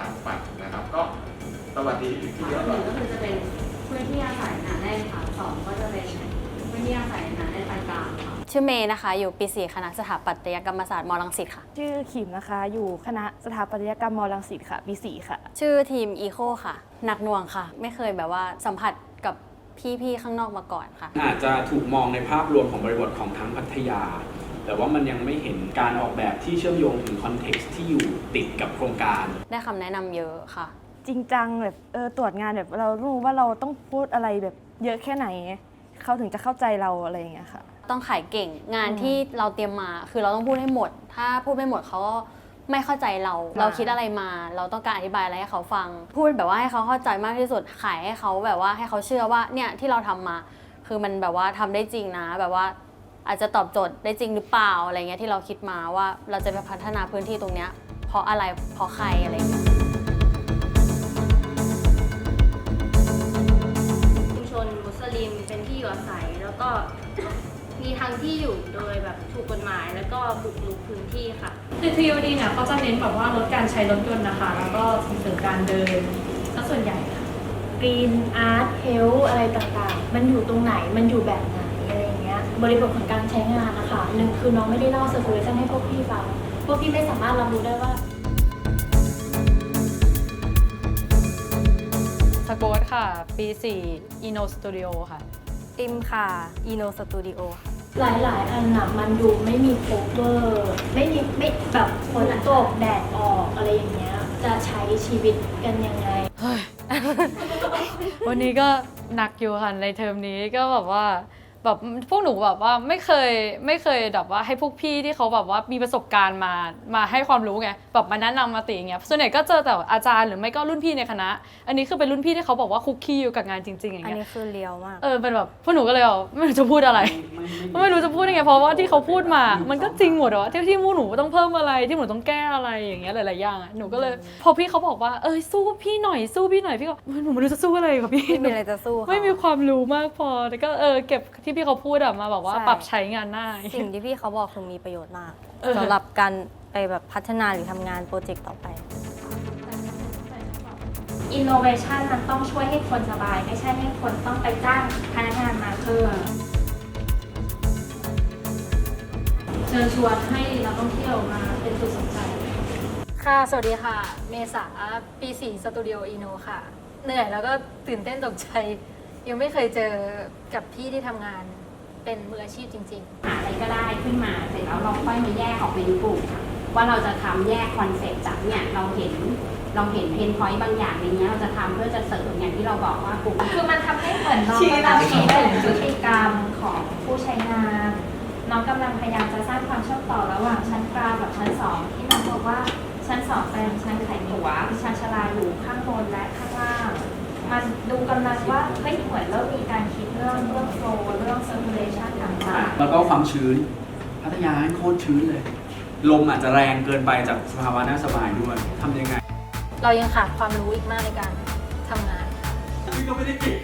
ตางฝ่านะครับ ก็สวัสดีที่เยอะหนึ่งก็คือจะเป็นพื้นที่อาศัยหนาแน่นค่ะสองก็จะเป็นพื้นที่อาศัยหนาแน่นปานกลางค่ะ ชื่อเมย์นะคะ อยู่ปีสี่คณะสถาปัตยกรรมศาสตร์มลังสิตค่ะ ชื่อขิมนะคะ อยู่คณะสถาปัตยกรรมมอลังสิตค่ะปีสี่ค่ะ ชื่อทีมอีโคค่ะ หนักหน่วงค่ะ ไม่เคยแบบว่าสัมผัสกับพี่ๆข้างนอกมาก่อนค่ะ อาจจะถูกมองในภาพรวมของบริบทของทั้งพัทยา แต่ว่ามันยังไม่เห็นการออกแบบที่เชื่อมโยงถึงคอนเท็กซ์ที่อยู่ติดกับโครงการ ได้คำแนะนำเยอะค่ะ จริงจังแบบเออตรวจงานแบบเรารู้ว่าเราต้องพูดอะไรแบบเยอะแค่ไหน เขาถึงจะเข้าใจเราอะไรอย่างเงี้ยค่ะ ต้องขายเก่งงานอืมที่เราเตรียมมา คือเราต้องพูดให้หมด ถ้าพูดไม่หมดเขาก็ไม่เข้าใจเรา เราคิดอะไรมา เราต้องการอธิบายอะไรให้เขาฟัง พูดแบบว่าให้เขาเข้าใจมากที่สุดขายให้เขาแบบว่าให้เขาเชื่อว่าเนี่ยที่เราทำมา คือมันแบบว่าทำได้จริงนะ แบบว่า อาจจะตอบโจทย์ได้จริงหรือเปล่าอะไรเงี้ยที่เราคิดมาว่าเราจะไปพัฒนาพื้นที่ตรงเนี้ยเพราะอะไรเพราะใครอะไรเงี้ยชุมชนมุสลิมเป็นที่อยู่อาศัยแล้วก็มีทางที่อยู่โดยแบบถูกกฎหมายแล้วก็บุกรุกพื้นที่ค่ะ คือ TOD เนี่ยเขาจะเน้นแบบว่าลดการใช้รถยนต์นะคะ แล้วก็ส่งเสริมการเดินซะส่วนใหญ่ค่ะ กรีนอาร์ตเฮลอะไรต่างๆ มันอยู่ตรงไหนมันอยู่แบบไหน บริบทของการใช้งานนะคะหนึ่งคือน้องไม่ได้เล่า circulation ให้พวกพี่ฟัง พวกพี่ไม่สามารถรับรู้ได้ว่าสโกตค่ะ ปี 4 Ino Studio ค่ะ ติมค่ะ Ino Studio ค่ะหลายๆอันน่ะมันดูไม่มีโคเวอร์ไม่มีไม่แบบฝนตกแดดออกอะไรอย่างเงี้ย จะใช้ชีวิตกันยังไง วันนี้ก็หนักอยู่ค่ะในเทอมนี้ก็แบบว่า แบบพวกหนูแบบว่าไม่เคยไม่เคยแบบว่าให้พวกพี่ที่เขาแบบว่ามีประสบการณ์มามาให้ความรู้ไงแบบมาแนะนำมาติอย่างเงี้ยส่วนใหญ่ก็เจอแต่อาจารย์หรือไม่ก็รุ่นพี่ในคณะ อันนี้คือเป็นรุ่นพี่ที่เขาบอกว่าคุกคีอยู่กับงานจริงๆอย่างอันเงี้ยนี้คือเลียวมาก เออเป็นแบบพวกหนูก็เลยแบบไม่รู้จะพูดอะไร ไม่รู้จะพูดยังไงเพราะว่าที่เขาพูดมามันก็จริงหมดอะที่ที่มูหนูต้องเพิ่มอะไรที่หนูต้องแก้อะไรอย่างเงี้ยหลายๆอย่างอะหนูก็เลยพอพี่เขาบอกว่าเอ้ยสู้พี่หน่อยสู้พี่หน่อยพี่ก็หนูไม่รู้จะสู้อะไรกับพี่ไม่มีอะไรจะสู้ค่ะไม่มีความรู้มากพอแล้วก็เออเก็บที่พี่เขาพูดอะมาบอกว่าใช่ ปรับใช้งานได้ สิ่งที่พี่เขาบอกคือมีประโยชน์มากเออ สำหรับการไปแบบพัฒนาหรือทำงานโปรเจกต์ต่อไป อินโนเวชันมันต้องช่วยให้คนสบาย ไม่ใช่ให้คนต้องไปจ้างพนักงานมาเพิ่มเชิญชวนให้นักท่องเที่ยวมาเป็นจุดสนใจ ค่ะ สวัสดีค่ะ เมษาปี4สตูดิโออีโนค่ะ เหนื่อยแล้วก็ตื่นเต้นตกใจ ยังไม่เคยเจอกับพี่ที่ทำงานเป็นมืออาชีพจริงๆหาอะไรก็ได้ขึ้นมาเสร็จแล้วเราค่อยมาแยกออกเป็นกลุ่มค่ะว่าเราจะทำแยกคอนเซ็ปต์จากเนี่ยเราเห็นเราเห็นเพนพอยต์บางอย่างในเนี้ยเราจะทำเพื่อจะเสริมอย่างที่เราบอกว่ากลุ่ม คือมันทำให้เหมือนน้องกำลังชี้ถึงพฤติกรรมของผู้ใช้งาน น้องกำลังพยายามจะสร้างความเชื่อมต่อระหว่างชั้นกลางกับชั้นสองที่น้องบอกว่าชั้นสองเป็นชั้นขายตั๋วชั้นชลาอยู่ข้างบนและข้างล่าง มันดูกำลังว่าเฮ้ยเหมือนเริ่มมีการคิดเรื่องเรื่องโฟล์เรื่อง circulation ต่างๆแล้วก็ความชื้น พัทยาโคตรชื้นเลย ลมอาจจะแรงเกินไปจากสภาวะน่าสบายด้วยทำยังไงเรายังขาดความรู้อีกมากในการทำงาน ก็ไม่ได้เก่ง